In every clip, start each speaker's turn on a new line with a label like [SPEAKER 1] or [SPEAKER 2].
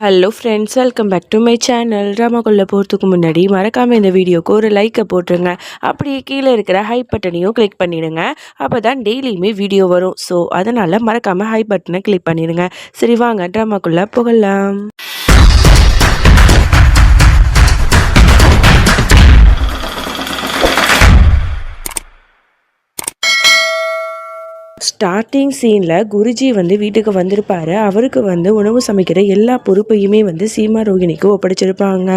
[SPEAKER 1] Hello friends welcome back to my channel ட்ராமாக்குள்ளே போகிறதுக்கு முன்னாடி மறக்காமல் இந்த வீடியோக்கு ஒரு லைக்கை போட்டுருங்க. அப்படியே கீழே இருக்கிற ஹை பட்டனையும் கிளிக் பண்ணிவிடுங்க அப்போ தான் டெய்லியுமே வீடியோ வரும். ஸோ அதனால் மறக்காமல் ஹை பட்டனை கிளிக் பண்ணிவிடுங்க சரி வாங்க ட்ராமாக்குள்ளே போகலாம். ஸ்டார்டிங் சீனில் குருஜி வந்து வீட்டுக்கு வந்திருப்பாரு. அவருக்கு வந்து உணவு சமைக்கிற எல்லா பொறுப்பையுமே வந்து சீமா ரோகிணிக்கு ஒப்படைச்சிருப்பாங்க.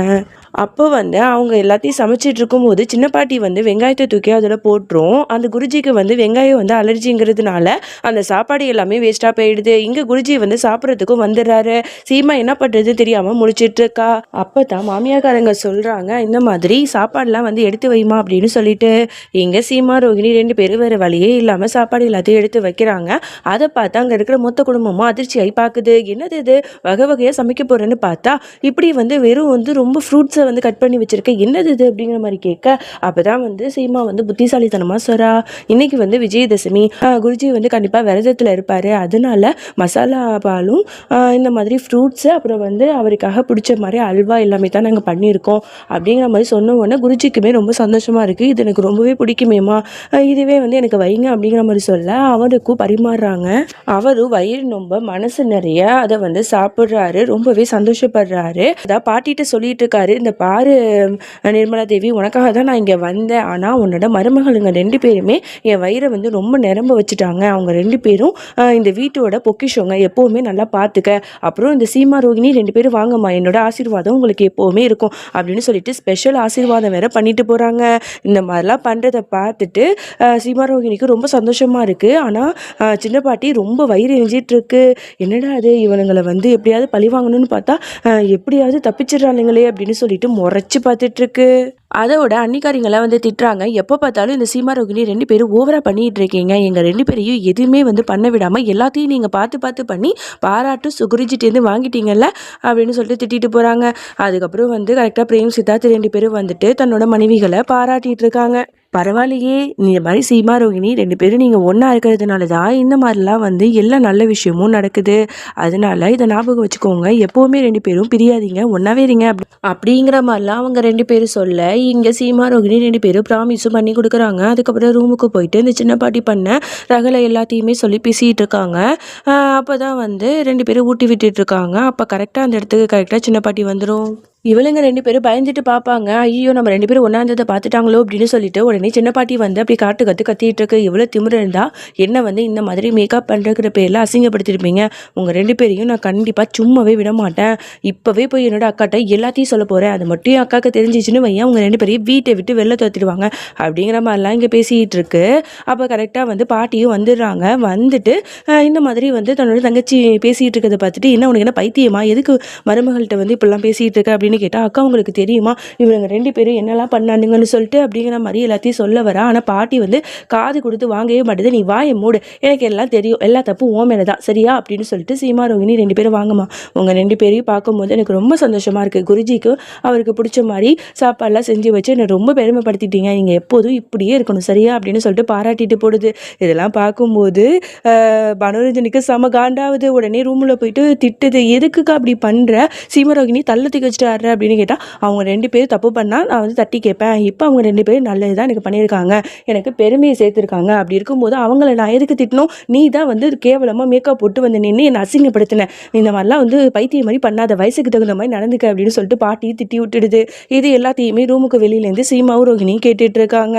[SPEAKER 1] அப்போ வந்து அவங்க எல்லாத்தையும் சமைச்சிட்டு இருக்கும்போது சின்ன பாட்டி வந்து வெங்காயத்தை தூக்கி அதில் போட்டுரும். அந்த குருஜிக்கு வந்து வெங்காயம் வந்து அலர்ஜிங்கிறதுனால அந்த சாப்பாடு எல்லாமே வேஸ்ட்டாக போயிடுது. இங்கே குருஜி வந்து சாப்பிட்றதுக்கும் வந்துடுறாரு. சீமா என்ன பண்ணுறது தெரியாமல் முடிச்சிட்டு இருக்கா. அப்போ தான் மாமியாக்காரங்க சொல்கிறாங்க இந்த மாதிரி சாப்பாடெலாம் வந்து எடுத்து வைமா அப்படின்னு சொல்லிட்டு. இங்கே சீமா ரோகிணி ரெண்டு பேரும் வேறு வழியே இல்லாமல் சாப்பாடு எல்லாத்தையும் எடுத்து வைக்கிறாங்க. அதை பார்த்து அங்கே இருக்கிற மொத்த குடும்பமும் அதிர்ச்சியாகி பார்க்குது. என்னது இது? வகை வகையாக சமைக்க போகிறேன்னு பார்த்தா இப்படி வந்து வெறும் வந்து ரொம்ப ஃப்ரூட்ஸை வந்து கட் பண்ணி வச்சுருக்க என்னது இது அப்படிங்கிற மாதிரி கேட்க அப்போ தான் வந்து சீமா வந்து புத்திசாலித்தனமாக சொரா இன்னைக்கு வந்து விஜயதசமி ஆஹ் குருஜி வந்து கண்டிப்பாக விரதத்தில் இருப்பார். அதனால மசாலா பாலும் ஆஹ் இந்த மாதிரி ஃப்ரூட்ஸு அப்புறம் வந்து அவருக்காக பிடிச்ச மாதிரி அல்வா எல்லாமே தான் நாங்கள் பண்ணியிருக்கோம். அப்படிங்கிற மாதிரி சொன்ன உடனே குருஜிக்குமே ரொம்ப சந்தோஷமாக இருக்குது இது எனக்கு ரொம்பவே பிடிக்குமேம்மா. இதுவே வந்து எனக்கு வைங்க. அப்படிங்கிற மாதிரி சொல்ல அவருக்கும் பரிமாறுறாங்க. அவரும் வயிறு நொம்ப மனசு நிறைய அதை வந்து சாப்பிட்றாரு. ரொம்பவே சந்தோஷப்படுறாரு. அதான் பாட்டிகிட்ட சொல்லிட்டு இருக்காரு இந்த பாரு நிர்மலா தேவி உனக்காக தான் நான் இங்கே வந்தேன். ஆனால் உன்னோட மருமகளுங்க ரெண்டு பேருமே என் வயிறை வந்து ரொம்ப நிரம்ப வச்சுட்டாங்க. அவங்க ரெண்டு பேரும் இந்த வீட்டோட பொக்கிஷங்க எப்போவுமே நல்லா பார்த்துக்க அப்புறம் இந்த சீமா ரோகிணி ரெண்டு பேரும் வாங்கம்மா என்னோட ஆசீர்வாதம் உங்களுக்கு எப்போவுமே இருக்கும் அப்படின்னு சொல்லிட்டு ஸ்பெஷல் ஆசீர்வாதம் வேற பண்ணிட்டு போகிறாங்க இந்த மாதிரிலாம் பண்ணுறத பார்த்துட்டு சீமா ரோகிணிக்கு ரொம்ப சந்தோஷமாக இருக்குது ஆனால் சின்ன பாட்டி ரொம்ப வயிறு எரிஞ்சிட்ருக்கு என்னடா அது இவனுங்களை வந்து எப்படியாவது பழி வாங்கணும்னு பார்த்தா எப்படியாவது தப்பிச்சிடுறாளுங்களே அப்படின்னு சொல்லிட்டு முறைச்சி பார்த்துட்டு இருக்கு அதோட அன்னிக்காரிங்களாம் வந்து திட்டுறாங்க. எப்போ பார்த்தாலும் இந்த சீமா ரோகிணி ரெண்டு பேரும் ஓவராக பண்ணிட்டு இருக்கீங்க. எங்கள் ரெண்டு பேரையும் எதுவுமே வந்து பண்ண விடாமல் எல்லாத்தையும் நீங்கள் பார்த்து பார்த்து பண்ணி பாராட்டு சுகுரிஜிட்டேருந்து வாங்கிட்டீங்கல்ல அப்படின்னு சொல்லிட்டு திட்டிட்டு போகிறாங்க அதுக்கப்புறம் வந்து கரெக்டாக பிரேம் சித்தார்த் ரெண்டு பேரும் வந்துட்டு தன்னோட மனைவிகளை பாராட்டிட்டு இருக்காங்க. பரவாயில்லையே இந்த மாதிரி சீமா ரோகிணி ரெண்டு பேரும் நீங்கள் ஒன்றா இருக்கிறதுனால தான் இந்த மாதிரிலாம் வந்து எல்லா நல்ல விஷயமும் நடக்குது. அதனால இதை ஞாபகம் வச்சுக்கோங்க. எப்போவுமே ரெண்டு பேரும் பிரியாதீங்க ஒன்றாவே இருங்க அப்படி அப்படிங்கிற மாதிரிலாம் அவங்க ரெண்டு பேரும் சொல்ல இங்கே சீமா ரோகிணி ரெண்டு பேரும் ப்ராமிஸும் பண்ணி கொடுக்குறாங்க. அதுக்கப்புறம் ரூமுக்கு போயிட்டு இந்த சின்ன பாட்டி பண்ண ரகலை எல்லாத்தையுமே சொல்லி பேசிகிட்டு இருக்காங்க. அப்போ தான் வந்து ரெண்டு பேரும் ஊட்டி விட்டுட்டு இருக்காங்க. அப்போ கரெக்டாக அந்த இடத்துக்கு கரெக்டாக சின்ன பாட்டி வந்துடும் இவளுங்க ரெண்டு பேரும் பயந்துட்டு பார்ப்பாங்க ஐயோ நம்ம ரெண்டு பேரும் ஒன்றாந்ததை பார்த்துட்டாங்களோ அப்படின்னு சொல்லிட்டு உடனே சின்ன பாட்டி வந்து அப்படி காட்டு கற்று கத்திட்டு இருக்கு. இவ்வளோ திமிர இருந்தா என்ன வந்து இந்த மாதிரி மேக்கப் பண்ணுறங்கிற பேரில் அசிங்கப்படுத்திருப்பீங்க. உங்கள் ரெண்டு பேரையும் நான் கண்டிப்பாக சும்மாவே விட மாட்டேன். இப்போவே போய் என்னோட அக்காட்ட எல்லாத்தையும் சொல்ல போகிறேன் அது மட்டும் என் அக்காவுக்கு தெரிஞ்சிச்சுன்னு வையன். அவங்க ரெண்டு பேரையும் வீட்டை விட்டு வெளில துரத்திடுவாங்க. அப்படிங்கிற மாதிரிலாம் இங்கே பேசிகிட்டு இருக்கு. அப்போ கரெக்டாக வந்து பாட்டியும் வந்துடுறாங்க. வந்துட்டு இந்த மாதிரி வந்து தன்னோட தங்கச்சி பேசிகிட்டு இருக்கிறத பார்த்துட்டு என்ன உனக்கு என்ன பைத்தியமா? எதுக்கு மருமகள்கிட்ட வந்து இப்படிலாம் பேசிகிட்டு இருக்க அப்படின்னு கேட்டால் அக்கா உங்களுக்கு தெரியுமா? இவங்க ரெண்டு பேரும் என்னெல்லாம் பண்ணானுங்கன்னு சொல்லிட்டு அப்படிங்கிற மாதிரி எல்லாத்தையும் சொல்ல வரா. ஆனால் பாட்டி வந்து காது கொடுத்து வாங்கவே மாட்டேது. நீ வாயை மூடு. எனக்கு எல்லாம் தெரியும். எல்லா தப்பும் ஓ மேலே தான். சரியா? அப்படின்னு சொல்லிட்டு சீமா ரோகிணி ரெண்டு பேரும் வாங்கம்மா. உங்கள் ரெண்டு பேரையும் பார்க்கும்போது எனக்கு ரொம்ப சந்தோஷமாக இருக்குது குருஜிக்கும் அவருக்கு பிடிச்ச மாதிரி சாப்பாடெல்லாம் செஞ்சு வச்சு என்னை ரொம்ப பெருமைப்படுத்திட்டீங்க. நீங்கள் எப்போதும் இப்படியே இருக்கணும். சரியா? அப்படின்னு சொல்லிட்டு பாராட்டிட்டு போடுது. இதெல்லாம் பார்க்கும்போது மனோரஞ்சனுக்கு செம காண்டாவது உடனே ரூமில் போயிட்டு திட்டுது. எதுக்குக்கா அப்படி பண்ணுற சீமரோகிணி தள்ளத்துக்கு தூக்கி வச்சுட்டு பண்ணுற அப்படின்னு கேட்டால் அவங்க ரெண்டு பேரும் தப்பு பண்ணால் நான் வந்து தட்டி கேட்பேன் இப்போ அவங்க ரெண்டு பேரும் நல்லது தான் எனக்கு பண்ணியிருக்காங்க. எனக்கு பெருமையை சேர்த்துருக்காங்க. அப்படி இருக்கும்போது அவங்கள நான் எதுக்கு திட்டணும்? நீ தான் வந்து கேவலமாக மேக்கப் போட்டு வந்து நின்று என்னை அசிங்கப்படுத்தின. இந்த மாதிரிலாம் வந்து பைத்தியம் மாதிரி பண்ணாத. வயசுக்கு தகுந்த மாதிரி நடந்துக்க அப்படின்னு சொல்லிட்டு பாட்டி திட்டி விட்டுடுது. இது எல்லாத்தையுமே ரூமுக்கு வெளியிலேருந்து சீமாவும் ரோகிணியும் கேட்டுட்ருக்காங்க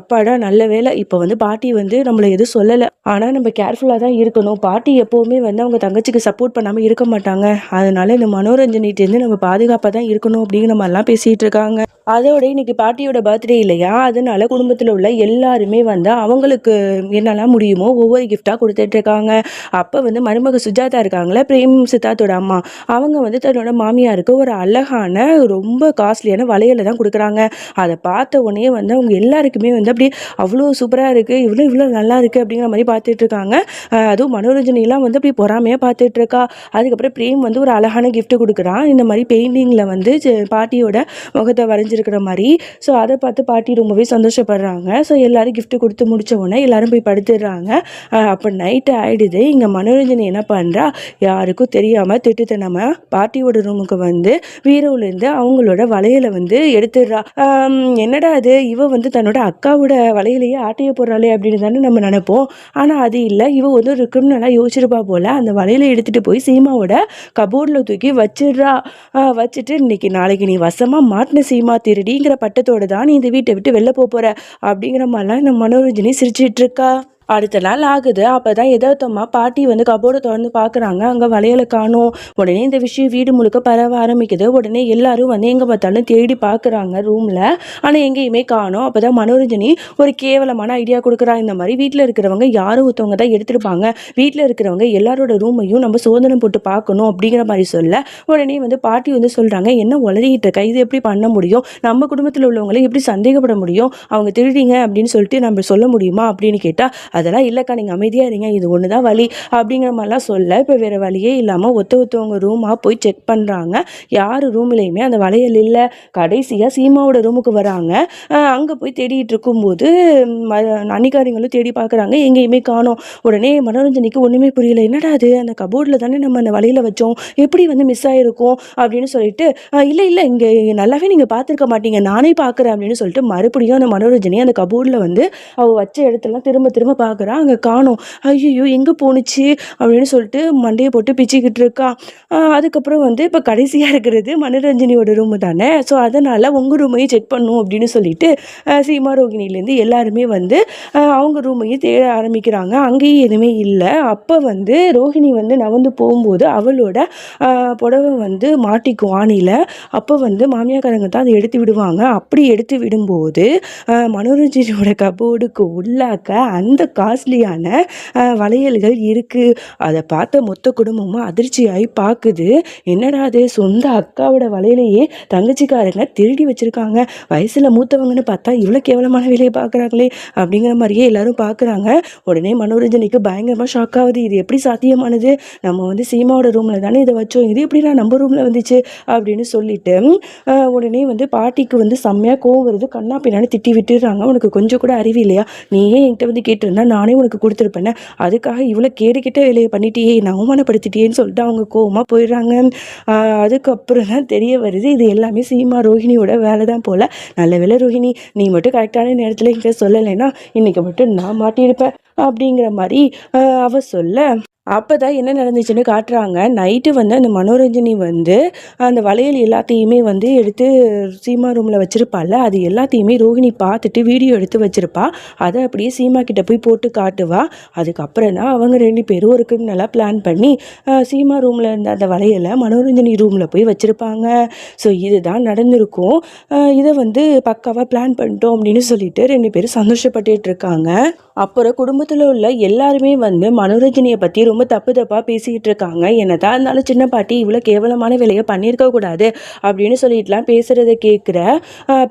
[SPEAKER 1] அப்பாடா நல்ல வேலை இப்போ வந்து பாட்டி வந்து நம்மளை எதுவும் சொல்லலை. ஆனால் நம்ம கேர்ஃபுல்லாக தான் இருக்கணும். பாட்டி எப்போவுமே வந்து அவங்க தங்கச்சிக்கு சப்போர்ட் பண்ணாமல் இருக்க மாட்டாங்க. அதனால இந்த மனோரஞ்சனிட்டேருந்து நம்ம பாதுகாப்பாக தான் இருக்கணும் அப்படிங்கிற மாதிரிலாம் பேசிகிட்டு இருக்காங்க. அதோட இன்னைக்கு பாட்டியோட பர்த்டே இல்லையா? அதனால குடும்பத்தில் உள்ள எல்லாருமே வந்து அவங்களுக்கு என்னெல்லாம் முடியுமோ ஒவ்வொரு கிஃப்டாக கொடுத்துட்டு இருக்காங்க. அப்போ வந்து மருமக சுஜாதா இருக்காங்களே பிரேம் சித்தார்த்தோட அம்மா. அவங்க வந்து தன்னோட மாமியாருக்கு ஒரு அழகான ரொம்ப காஸ்ட்லியான வளையலை தான் கொடுக்குறாங்க. அதை பார்த்த உடனே வந்து அவங்க எல்லாருக்குமே வந்து அப்படி அவ்வளோ சூப்பராக இருக்குது இவ்வளோ இவ்வளோ நல்லா இருக்குது அப்படிங்கிற மாதிரி பார்த்துட்டு இருக்காங்க. அதுவும் மனோரஞ்சனிலாம் வந்து அப்படி பொறாமையாக பார்த்துட்டு இருக்கா. அதுக்கப்புறம் பிரேம் வந்து ஒரு அழகான கிஃப்ட் கொடுக்குறான் இந்த மாதிரி பெயிண்டிங்கில் வந்து பாட்டியோட முகத்தை வரைஞ்சி செஞ்சுருக்கிற மாதிரி. ஸோ அதை பார்த்து பாட்டி ரொம்பவே சந்தோஷப்படுறாங்க. ஸோ எல்லாரும் கிஃப்ட்டு கொடுத்து முடித்த உடனே எல்லாரும் போய் படுத்துடுறாங்க. அப்போ நைட்டு ஆகிடுது இங்கே மனோரஞ்சனி என்ன பண்ணுறா யாருக்கும் தெரியாமல் திட்டுத்தனமாக பாட்டியோட ரூமுக்கு வந்து வீரோலேருந்து அவங்களோட வளையலை வந்து எடுத்துடுறா. என்னடா அது இவ வந்து தன்னோட அக்காவோட வலையிலேயே ஆட்டைய போடுறாளே அப்படின்னு தானே நம்ம நினைப்போம். ஆனால் அது இல்லை. இவ வந்து ஒரு கிரிமினலாக யோசிச்சிருப்பா போல். அந்த வலையில எடுத்துகிட்டு போய் சீமாவோட கபோர்டில் தூக்கி வச்சிடுறா. வச்சுட்டு இன்னைக்கு நாளைக்கு நீ வசமாக மாட்டின சீமா திருடிங்கிற பட்டத்தோடு தான் நீ இந்த வீட்டை விட்டு வெளில போக போகிற அப்படிங்கிற மாதிரிலாம் இந்த மனோரஞ்சனி சிரிச்சிட்ருக்கா அடுத்த நாள் ஆகுது. அப்போ தான் எதார்த்தமா பாட்டி வந்து கபோர்டை திறந்து பார்க்குறாங்க. அங்கே வளையலை காணும். உடனே இந்த விஷயம் வீடு முழுக்க பரவ ஆரம்பிக்குது. உடனே எல்லாரும் வந்து எங்கே பார்த்தாலும் தேடி பார்க்குறாங்க ரூமில். ஆனால் எங்கேயுமே காணும். அப்போ தான் மனோரஞ்சனி ஒரு கேவலமான ஐடியா கொடுக்குறா. இந்த மாதிரி வீட்டில் இருக்கிறவங்க யாரும் ஒருத்தவங்க தான் எடுத்திருப்பாங்க. வீட்டில் இருக்கிறவங்க எல்லாரோட ரூமையும் நம்ம சோதனை போட்டு பார்க்கணும் அப்படிங்கிற மாதிரி சொல்ல உடனே வந்து பாட்டி வந்து சொல்கிறாங்க என்ன உளறிக்கிட்டு இருக்க? இது எப்படி பண்ண முடியும்? நம்ம குடும்பத்தில் உள்ளவங்களை எப்படி சந்தேகப்பட முடியும்? அவங்க திருடிங்க அப்படின்னு சொல்லிட்டு நம்ம சொல்ல முடியுமா அப்படின்னு கேட்டால் அதெல்லாம் இல்லைக்கா நீங்கள் அமைதியாக இருங்க இது ஒன்று தான் வழி அப்படிங்கிற மாதிரிலாம் சொல்ல இப்போ வேறு வழியே இல்லாமல் ஒத்த ஒருத்தவங்க ரூமாக போய் செக் பண்ணுறாங்க யார் ரூம்லேயுமே அந்த வளையல் இல்லை. கடைசியாக சீமாவோட ரூமுக்கு வராங்க. அங்கே போய் தேடிட்டு இருக்கும்போது ம அன்னிக்காரிங்களும் தேடி பார்க்குறாங்க எங்கேயுமே காணோம். உடனே மனோரஞ்சனிக்கு ஒன்றுமே புரியல. என்னடா அது அந்த கபோர்டில் தானே நம்ம அந்த வலையில் வச்சோம். எப்படி வந்து மிஸ் ஆகிருக்கும் அப்படின்னு சொல்லிட்டு இல்லை இல்லை இங்கே நல்லாவே நீங்கள் பார்த்துருக்க மாட்டீங்க. நானே பார்க்குறேன். அப்படின்னு சொல்லிட்டு மறுபடியும் அந்த மனோரஞ்சனி அந்த கபோர்டில் வந்து அவள் வச்ச இடத்துலலாம் திரும்ப திரும்ப பார்க்குறா அங்கே காணோம். ஐயோ எங்கே போணுச்சு? அப்படின்னு சொல்லிட்டு மண்டையை போட்டு பிச்சுக்கிட்டு இருக்கா. அதுக்கப்புறம் வந்து இப்போ கடைசியாக இருக்கிறது மனோரஞ்சனியோட ரூமு தானே. ஸோ அதனால் உங்கள் ரூமையும் செக் பண்ணும் அப்படின்னு சொல்லிட்டு சீமா ரோகிணிலேருந்து எல்லாருமே வந்து அவங்க ரூமையும் தேட ஆரம்பிக்கிறாங்க. அங்கேயும் எதுவுமே இல்லை. அப்போ வந்து ரோஹிணி வந்து நவந்து போகும்போது அவளோட புடவை வந்து மாட்டிக்கும் ஆணியில். அப்போ வந்து மாமியாக்காரங்க தான் அதை எடுத்து விடுவாங்க. அப்படி எடுத்து விடும்போது மனோரஞ்சினியோட மனோரஞ்சனியோட கபோர்டுக்கு உள்ளாக்க அந்த காஸ்ட்லியான வளையல்கள் இருக்குது அதை பார்த்த மொத்த குடும்பமும் அதிர்ச்சியாகி பார்க்குது என்னடா அது சொந்த அக்காவோட வளையலையே தங்கச்சிக்காரங்க திருடி வச்சுருக்காங்க. வயசில் மூத்தவங்கன்னு பார்த்தா இவ்வளோ கேவலமான வேலையை பார்க்குறாங்களே அப்படிங்கிற மாதிரியே எல்லாரும் பார்க்குறாங்க உடனே மனோரஞ்சனிக்கு பயங்கரமாக ஷாக் ஆகுது. இது எப்படி சாத்தியமானது? நம்ம வந்து சீமாவோட ரூமில் தானே இதை வச்சோம். இது எப்படிடா நம்ம ரூமில் வந்துச்சு? அப்படின்னு சொல்லிட்டு உடனே வந்து பாட்டிக்கு வந்து செம்மையாக கோவம் வருது. கண்ணா பின்னாடி திட்டி விட்டுடுறாங்க உனக்கு கொஞ்சம் கூட அறிவு இல்லையா? நீயே என்கிட்ட வந்து கேட்டிருந்தா நானே உனக்கு கொடுத்துருப்பேனே அதுக்காக இவ்வளோ கேடுகிட்ட வேலையை பண்ணிட்டியே நான் அவமானப்படுத்திட்டியேன்னு சொல்லிட்டு அவங்க கோவமாக போயிடுறாங்க. அதுக்கப்புறம் தான் தெரிய வருது இது எல்லாமே சீமா ரோஹிணியோட வேலை தான் போல். நல்ல வேலை ரோஹிணி நீ மட்டும் கரெக்டான நேரத்தில் என்கிட்ட சொல்லலைன்னா இன்றைக்கி மட்டும் நான் மாட்டியிருப்பேன் அப்படிங்கிற மாதிரி அவ சொல்ல அப்போ தான் என்ன நடந்துச்சுன்னு காட்டுறாங்க. நைட்டு வந்து அந்த மனோரஞ்சனி வந்து அந்த வளையல் எல்லாத்தையுமே வந்து எடுத்து சீமா ரூமில் வச்சுருப்பாள்ல அது எல்லாத்தையுமே ரோஹிணி பார்த்துட்டு வீடியோ எடுத்து வச்சுருப்பா. அதை அப்படியே சீமா கிட்டே போய் போட்டு காட்டுவா. அதுக்கப்புறம் தான் அவங்க ரெண்டு பேரும் ஒரு கிரிமினலாக பிளான் பண்ணி சீமா ரூமில் இருந்த அந்த வளையலை மனோரஞ்சனி ரூமில் போய் வச்சுருப்பாங்க. ஸோ இதுதான் நடந்திருக்கும். இதை வந்து பக்காவாக பிளான் பண்ணிட்டோம் அப்படின்னு சொல்லிட்டு ரெண்டு பேரும் சந்தோஷப்பட்டுட்டு இருக்காங்க. அப்புறம் குடும்பத்தில் உள்ள எல்லாருமே வந்து மனோரஞ்சனியை பற்றி ரொம்ப தப்பு தப்பாக பேசிக்கிட்டு இருக்காங்க. என்னதான் இருந்தாலும் சின்ன பாட்டி இவ்வளோ கேவலமான வேலையை பண்ணியிருக்க கூடாது அப்படின்னு சொல்லிட்டுலாம் பேசுகிறத கேட்குற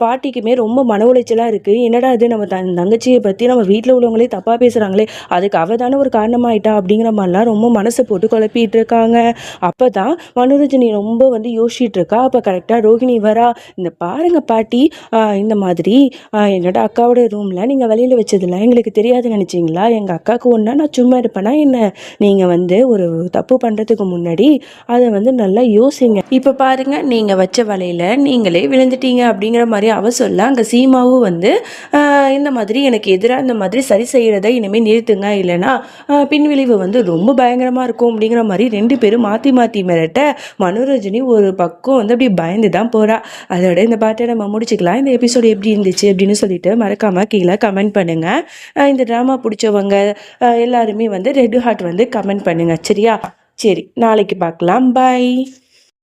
[SPEAKER 1] பாட்டிக்குமே ரொம்ப மன உளைச்சலாக இருக்குது என்னடா இது நம்ம தன் தங்கச்சியை பற்றி நம்ம வீட்டில் உள்ளவங்களே தப்பாக பேசுகிறாங்களே அதுக்கு அவ தானே ஒரு காரணமாயிட்டா அப்படிங்கிற மாதிரிலாம் ரொம்ப மனசை போட்டு குழப்பிட்டு இருக்காங்க. அப்போ தான் மனோரஞ்சனி ரொம்ப வந்து யோசிச்சுட்டு இருக்கா அப்போ கரெக்டாக ரோஹிணி வரா? இந்த பாருங்க பாட்டி இந்த மாதிரி என்னோட அக்காவோட ரூமில் நீங்கள் வெளியில் வச்சதில்ல எங்களுக்கு தெரியாது. நினச்சிங்களா? எங்கள் அக்காவுக்கு ஒன்றா நான் சும்மா இருப்பேனா என்ன? நீங்கள் வந்து ஒரு தப்பு பண்ணுறதுக்கு முன்னாடி அதை வந்து நல்லா யோசிங்க. இப்போ பாருங்க நீங்கள் வச்ச வலையில் நீங்களே விழுந்துட்டீங்க அப்படிங்கிற மாதிரி அவ சொல்ல அங்கே சீமாவும் வந்து இந்த மாதிரி எனக்கு எதிராக இந்த மாதிரி சரி செய்கிறத இனிமேல் நிறுத்துங்க. இல்லைன்னா பின்விளைவு வந்து ரொம்ப பயங்கரமாக இருக்கும். அப்படிங்கிற மாதிரி ரெண்டு பேரும் மாற்றி மாற்றி மிரட்ட மனோரஞ்சனி ஒரு பக்கம் வந்து அப்படி பயந்து தான் போகிறா அதோட இந்த பாட்டை நம்ம முடிச்சுக்கலாம். இந்த எபிசோடு எப்படி இருந்துச்சு அப்படின்னு சொல்லிட்டு மறக்காமல் கீழே கமெண்ட் பண்ணுங்கள் இந்த ட்ராமா பிடிச்சவங்க எல்லாருமே வந்து ரெட் ஹார்ட் வந்து கமெண்ட் பண்ணுங்கள் சரியா? சரி நாளைக்கு பார்க்கலாம். பாய்